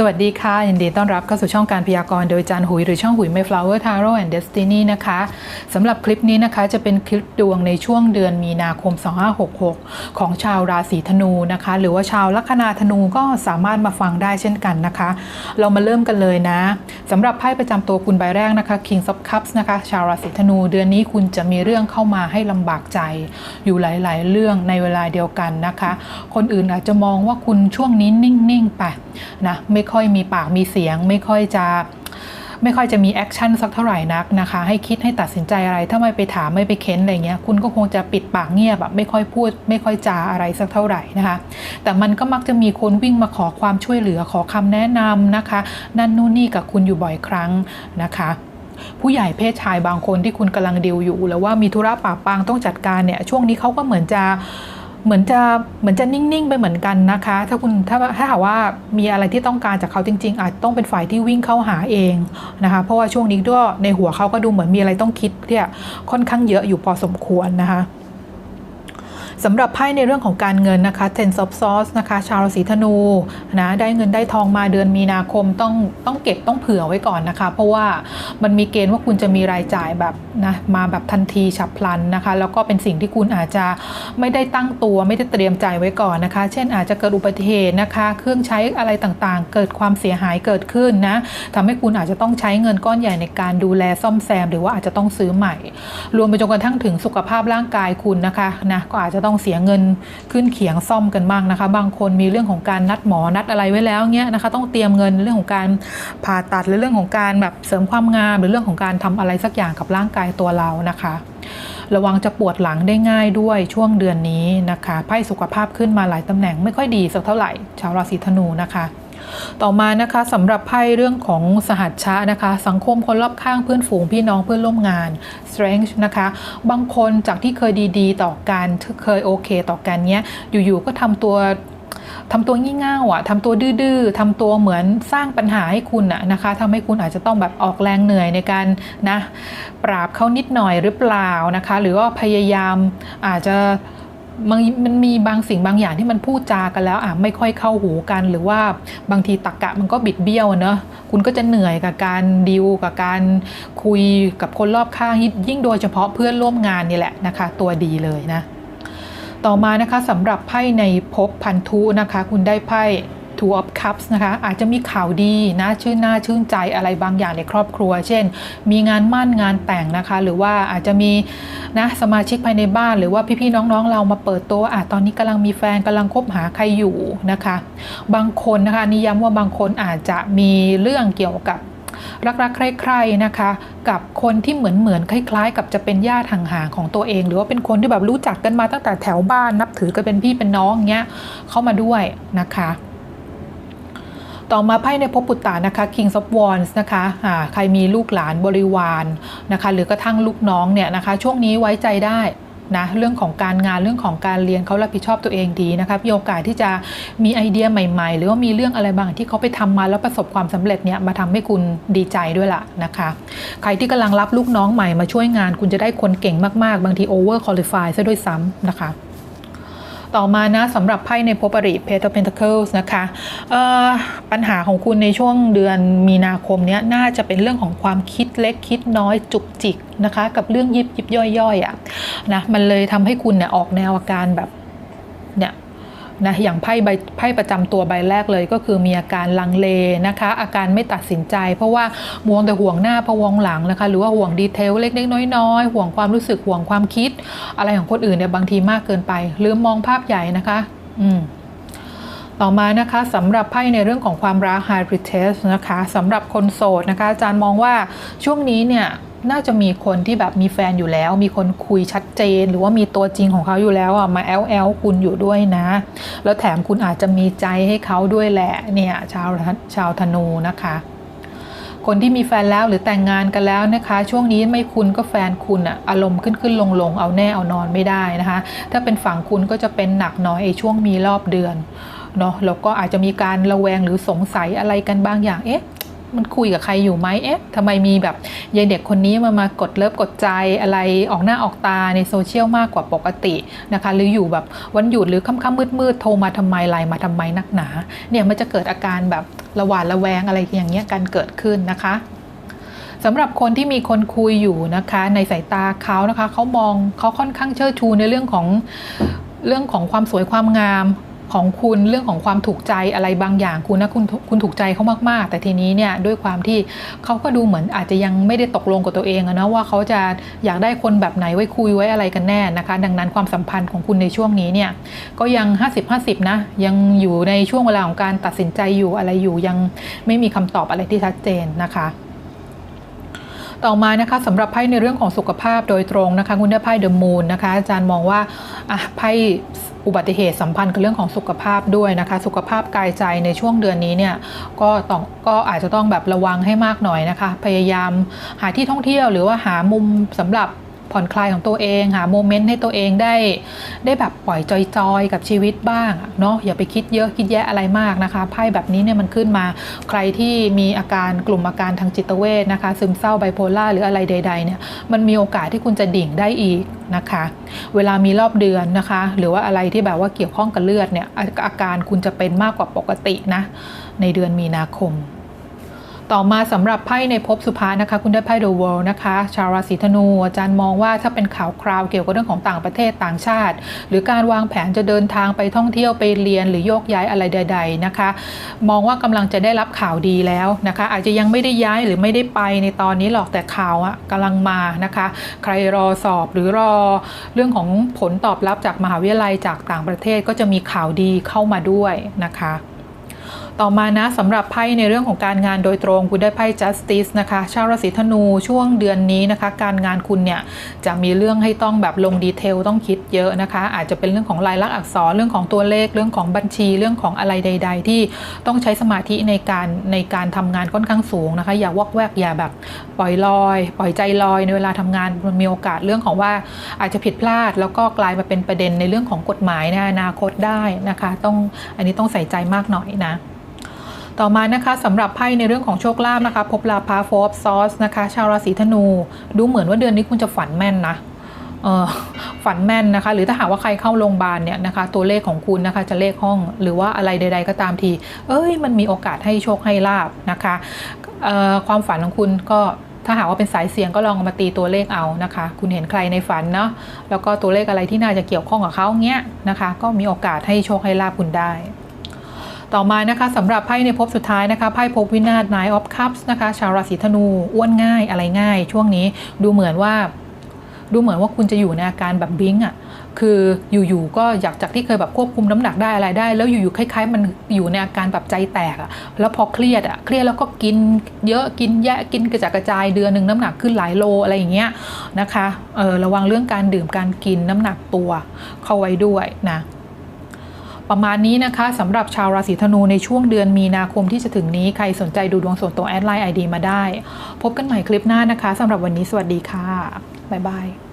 สวัสดีค่ะ ยินดีต้อนรับเข้าสู่ช่องการพยากรณ์โดยจานหุย หรือช่องหุย Mayflower Tarot and Destiny นะคะสำหรับคลิปนี้นะคะจะเป็นคลิปดวงในช่วงเดือนมีนาคม 2566 ของชาวราศีธนูนะคะ หรือว่าชาวลัคนาธนูก็สามารถมาฟังได้เช่นกันนะคะ เรามาเริ่มกันเลยนะสำหรับไพ่ประจำตัวคุณใบแรกนะคะ King of Cups นะคะ ชาวราศีธนูเดือนนี้คุณจะมีเรื่องเข้ามาให้ลำบากใจ อยู่หลาย ๆ เรื่องในเวลาเดียวกันนะคะ คนอื่นอาจจะมองว่าคุณช่วงนี้นิ่ง ๆ ไปนะไม่ค่อยมีปากมีเสียง ไม่ค่อยจะไม่ค่อยจะมีแอคชั่นสักเท่าไหร่นักนะคะ ให้คิดให้ตัดสินใจอะไรถ้าไม่ไปถามไม่ไปเค้นอะไรเงี้ยคุณก็คงจะปิดปากเงียบแบบไม่ค่อยพูด ไม่ค่อยจาอะไรสักเท่าไหร่นะคะ แต่มันก็มักจะมีคนวิ่งมาขอความช่วยเหลือขอคำแนะนำนะคะ นั่นนู่นนี่กับคุณอยู่บ่อยครั้งนะคะผู้ใหญ่เพศชายบางคนที่คุณกำลังดิวอยู่หรือว่ามีธุระปะปางต้องจัดการเนี่ยช่วงนี้เขาก็เหมือนจะ เหมือนจะเหมือนจะนิ่งๆไปเหมือนกันนะคะ ถ้าคุณถ้าถ้าหากว่ามีอะไรที่ต้องการจากเขาจริง ๆ อาจต้องเป็นฝ่ายที่วิ่งเข้าหาเองนะคะ เพราะว่าช่วงนี้ด้วยในหัวเขาก็ดูเหมือนมีอะไรต้องคิดที่ค่อนข้างเยอะอยู่พอสมควรนะคะ สำหรับไพ่ในเรื่องของการเงินนะคะ Ten of Swords นะคะ ชาวราศีธนูนะได้เงินได้ทองมาเดือนมีนาคมต้องต้องเก็บต้องเผื่อไว้ก่อนนะคะ เพราะว่ามันมีเกณฑ์ว่าคุณจะมีรายจ่ายแบบนะมาแบบทันทีฉับพลันนะคะ แล้วก็เป็นสิ่งที่คุณอาจจะไม่ได้ตั้งตัวไม่ได้เตรียมใจไว้ก่อนนะคะ เช่นอาจจะเกิดอุบัติเหตุนะคะ เครื่องใช้อะไรต่างๆ เกิดความเสียหายเกิดขึ้นนะทำให้คุณอาจจะต้องใช้เงินก้อนใหญ่ในการดูแลซ่อมแซม หรือว่าอาจจะต้องซื้อใหม่ รวมไปจนกระทั่งถึงสุขภาพร่างกายคุณนะคะนะก็อาจจะต้อง้องเสียเงินขึ้นเขียงซ่อมกันบ้างนะคะ บางคนมีเรื่องของการนัดหมอนัดอะไรไว้แล้วเงี้ยนะคะต้องเตรียมเงินเรื่องของการผ่าตัดหรือเรื่องของการแบบเสริมความงาม หรือเรื่องของการทำอะไรสักอย่างกับร่างกายตัวเรานะคะ ระวังจะปวดหลังได้ง่ายด้วยช่วงเดือนนี้นะคะไพ่สุขภาพขึ้นมาหลายตำแหน่งไม่ค่อยดีสักเท่าไหร่ ชาวราศีธนูนะคะ ต่อมานะคะสำหรับไพ่เรื่องของสหัชชะนะคะ สังคมคนรอบข้างเพื่อนฝูงพี่น้องเพื่อนร่วมงาน strength นะคะ บางคนจากที่เคยดีๆ ต่อกันเคยโอเค ต่อกันเนี้ยอยู่ๆก็ทำตัวทำตัวงี่เง่าอะทำตัวดื้อๆทำตัวเหมือนสร้างปัญหาให้คุณอะนะคะทำให้คุณอาจจะต้องแบบออกแรงเหนื่อยในการนะ ปราบเขานิดหน่อยหรือเปล่านะคะ หรือว่าพยายามอาจจะ มันมันมีบางสิ่งบางอย่างที่มันพูดจากันแล้วอะไม่ค่อยเข้าหูกัน หรือว่าบางทีตักกะมันก็บิดเบี้ยวเนอะคุณก็จะเหนื่อยกับการดิวกับการคุยกับคนรอบข้างยิ่งโดยเฉพาะเพื่อนร่วมงานนี่แหละนะคะ ตัวดีเลยนะ ต่อมานะคะสำหรับไพ่ในภพพันธุนะคะ คุณได้ไพ่ Two of Cups นะคะอาจจะมีข่าวดีนะชื่นหน้าชื่นใจอะไรบางอย่างในครอบครัว เช่น มีงานมั่นงานแต่งนะคะ หรือว่าอาจจะมีนะสมาชิกภายในบ้าน หรือว่าพี่ๆน้องๆ เรามาเปิดตัวอะตอนนี้กำลังมีแฟนกำลังคบหาใครอยู่นะคะ บางคนนะคะนิย้ำว่าบางคนอาจจะมีเรื่องเกี่ยวกับรักๆใคร่ๆนะคะ กับคนที่เหมือนเหมือนๆคล้าย ๆ กับจะเป็นญาติห่างๆของตัวเอง หรือว่าเป็นคนที่แบบรู้จักกันมาตั้งแต่แถวบ้านนับถือกันเป็นพี่เป็นน้องเงี้ยเข้ามาด้วยนะคะ ต่อมาไพ่ในภพปุตตานะคะ King of Wands นะคะอ่าใครมีลูกหลานบริวารนะคะ หรือกระทั่งลูกน้องเนี่ยนะคะ ช่วงนี้ไว้ใจได้นะเรื่องของการงานเรื่องของการเรียนเขารับผิดชอบตัวเองดีนะคะมีโอกาสที่จะมีไอเดียใหม่ๆ หรือว่ามีเรื่องอะไรบางที่เขาไปทำมาแล้วประสบความสำเร็จเนี่ยมาทำให้คุณดีใจด้วยล่ะนะคะ ใครที่กำลังรับลูกน้องใหม่มาช่วยงาน คุณจะได้คนเก่งมากๆ บางที over qualify ซะด้วยซ้ำนะคะ ต่อมานะสำหรับไพ่ในภพอริ Page of Pentacles นะคะปัญหาของคุณในช่วงเดือนมีนาคมนี้น่าจะเป็นเรื่องของความคิดเล็กคิดน้อยจุกจิกนะคะกับเรื่องยิบยิบย่อยย่อยๆอะนะมันเลยทำให้คุณเนี่ยออกแนวอาการแบบเนี่ย นะอย่างไพ่ใบไพ่ประจำตัวใบแรกเลยก็คือมีอาการลังเลนะคะ อาการไม่ตัดสินใจ เพราะว่ามัวแต่ห่วงหน้าพะวงหลังนะคะ หรือว่าห่วงดีเทลเล็กๆน้อยๆห่วงความรู้สึกห่วงความคิด อะไรของคนอื่นเนี่ยบางทีมากเกินไป ลืมมองภาพใหญ่นะคะ อืมต่อมานะคะสำหรับไพ่ในเรื่องของความรัก High p r i t e s นะคะสำหรับคนโสดนะคะอาจารย์มองว่าช่วงนี้เนี่ย น่าจะมีคนที่แบบมีแฟนอยู่แล้ว มีคนคุยชัดเจน หรือว่ามีตัวจริงของเขาอยู่แล้วอะมาแอลแอลคุณอยู่ด้วยนะ แล้วแถมคุณอาจจะมีใจให้เขาด้วยแหละเนี่ยชาวชาวธนูนะคะ คนที่มีแฟนแล้วหรือแต่งงานกันแล้วนะคะ ช่วงนี้ไม่คุณก็แฟนคุณอะอารมณ์ขึ้นขึ้นลงลงเอาแน่เอานอนไม่ได้นะคะ ถ้าเป็นฝั่งคุณก็จะเป็นหนักหน้อยไอ้ช่วงมีรอบเดือนเนาะแล้วก็อาจจะมีการระแวงหรือสงสัยอะไรกันบางอย่างเอ๊ะ มันคุยกับใครอยู่ไหมเอ๊ะทำไมมีแบบยายเด็กคนนี้มามากดเลิฟกดใจอะไรออกหน้าออกตาในโซเชียลมากกว่าปกตินะคะ หรืออยู่แบบวันหยุดหรือค่ำๆมืดๆโทรมาทำไมไลน์มาทำไมนักหนา เนี่ยมันจะเกิดอาการแบบระหวาดระแวงอะไรอย่างเงี้ยกันเกิดขึ้นนะคะสำหรับคนที่มีคนคุยอยู่นะคะ ในสายตาเขานะคะเขามองเขาค่อนข้างเชิดชูในเรื่องของเรื่องของความสวยความงาม ของคุณเรื่องของความถูกใจอะไรบางอย่างคุณนะคุณคุณถูกใจเขามากๆ แต่ทีนี้เนี่ยด้วยความที่เขาก็ดูเหมือนอาจจะยังไม่ได้ตกลงกับตัวเองนะว่าเขาจะอยากได้คนแบบไหนไว้คุยไว้อะไรกันแน่นะคะ ดังนั้นความสัมพันธ์ของคุณในช่วงนี้เนี่ยก็ยัง 50-50 นะ ยังอยู่ในช่วงเวลาของการตัดสินใจอยู่อะไรอยู่ยังไม่มีคำตอบอะไรที่ชัดเจนนะคะ ต่อมานะคะสำหรับไพ่ในเรื่องของสุขภาพโดยตรงนะคะคุณได้ไพ่เดอะมูนนะคะอาจารย์มองว่าอะไพ่อุบัติเหตุสัมพันธ์กับเรื่องของสุขภาพด้วยนะคะ สุขภาพกายใจในช่วงเดือนนี้เนี่ยก็ต้องก็อาจจะต้องแบบระวังให้มากหน่อยนะคะ พยายามหาที่ท่องเที่ยวหรือว่าหามุมสำหรับ ผ่อนคลายของตัวเองหาโมเมนต์ให้ตัวเองได้ ได้แบบปล่อยจอยๆ กับชีวิตบ้างเนาะอย่าไปคิดเยอะคิดแยะอะไรมากนะคะไพ่แบบนี้เนี่ยมันขึ้นมาใครที่มีอาการกลุ่มอาการทางจิตเวชนะคะ ซึมเศร้าไบโพล่าหรืออะไรใด ๆ เนี่ยมันมีโอกาสที่คุณจะดิ่งได้อีกนะคะ เวลามีรอบเดือนนะคะ หรือว่าอะไรที่แบบว่าเกี่ยวข้องกับเลือดเนี่ยอาการคุณจะเป็นมากกว่าปกตินะในเดือนมีนาคม ต่อมาสำหรับไพ่ในภพสุภานะคะ คุณได้ไพ่ The World นะคะ ชาวราศีธนู อาจารย์มองว่าถ้าเป็นข่าวคราวเกี่ยวกับเรื่องของต่างประเทศต่างชาติ หรือการวางแผนจะเดินทางไปท่องเที่ยวไปเรียนหรือโยกย้ายอะไรใด ๆนะคะ มองว่ากำลังจะได้รับข่าวดีแล้วนะคะ อาจจะยังไม่ได้ย้ายหรือไม่ได้ไปในตอนนี้หรอกแต่ข่าวอะกำลังมานะคะ ใครรอสอบหรือรอเรื่องของผลตอบรับจากมหาวิทยาลัยจากต่างประเทศก็จะมีข่าวดีเข้ามาด้วยนะคะ ต่อมานะสำหรับไพ่ในเรื่องของการงานโดยตรงคุณได้ไพ่ justice นะคะชาวราศีธนูช่วงเดือนนี้นะคะ การงานคุณเนี่ยจะมีเรื่องให้ต้องแบบลงดีเทลต้องคิดเยอะนะคะ อาจจะเป็นเรื่องของลายลักษณ์อักษรเรื่องของตัวเลขเรื่องของบัญชีเรื่องของอะไรใด ๆ ที่ต้องใช้สมาธิในการในการทำงานค่อนข้างสูงนะคะ อย่าวอกแวกอย่าแบบปล่อยลอย ปล่อยใจลอยในเวลาทำงานมันมีโอกาสเรื่องของว่าอาจจะผิดพลาด แล้วก็กลายมาเป็นประเด็นในเรื่องของกฎหมายในอนาคตได้นะคะ ต้องอันนี้ต้องใส่ใจมากหน่อยนะ ต่อมานะคะสำหรับไพ่ในเรื่องของโชคลาภนะคะ พบลาพาโฟบซอสนะคะ ชาวราศีธนู ดูเหมือนว่าเดือนนี้คุณจะฝันแม่นนะฝันแม่นนะคะ หรือถ้าหากว่าใครเข้าโรงพยาบาลเนี่ยนะคะ ตัวเลขของคุณนะคะจะเลขห้องหรือว่าอะไรใด ๆ ก็ตามที เอ้ย มันมีโอกาสให้โชคให้ลาบนะคะความฝันของคุณก็ถ้าหากว่าเป็นสายเสียงก็ลองมาตีตัวเลขเอานะคะ คุณเห็นใครในฝันเนาะแล้วก็ตัวเลขอะไรที่น่าจะเกี่ยวข้องกับเขาเงี้ยนะคะ ก็มีโอกาสให้โชคให้ลาบคุณได้ ต่อมานะคะสำหรับไพ่ในภพสุดท้ายนะคะไพ่ภพวินาศ Nine of Cups นะคะ ชาวราศีธนู อ้วนง่ายอะไรง่าย ช่วงนี้ดูเหมือนว่า ดูเหมือนว่าคุณจะอยู่ในอาการแบบบลิงก์อะคืออยู่ๆก็อยากจากที่เคยแบบควบคุมน้ำหนักได้อะไรได้ แล้วอยู่ๆคล้ายๆ มันอยู่ในอาการแบบใจแตกอะแล้วพอเครียดอะเครียดแล้วก็กินเยอะกินแยะกินกระจัดกระจายเดือนหนึ่งน้ำหนักขึ้นหลายโลอะไรอย่างเงี้ยนะคะเออระวังเรื่องการดื่มการกินน้ำหนักตัวเข้าไว้ด้วยนะ ประมาณนี้นะคะสำหรับชาวราศีธนูในช่วงเดือนมีนาคมที่จะถึงนี้ใครสนใจดูดวงส่วนตัวแอดไลน์ไอดีมาได้ พบกันใหม่คลิปหน้านะคะสำหรับวันนี้สวัสดีค่ะบ๊ายบาย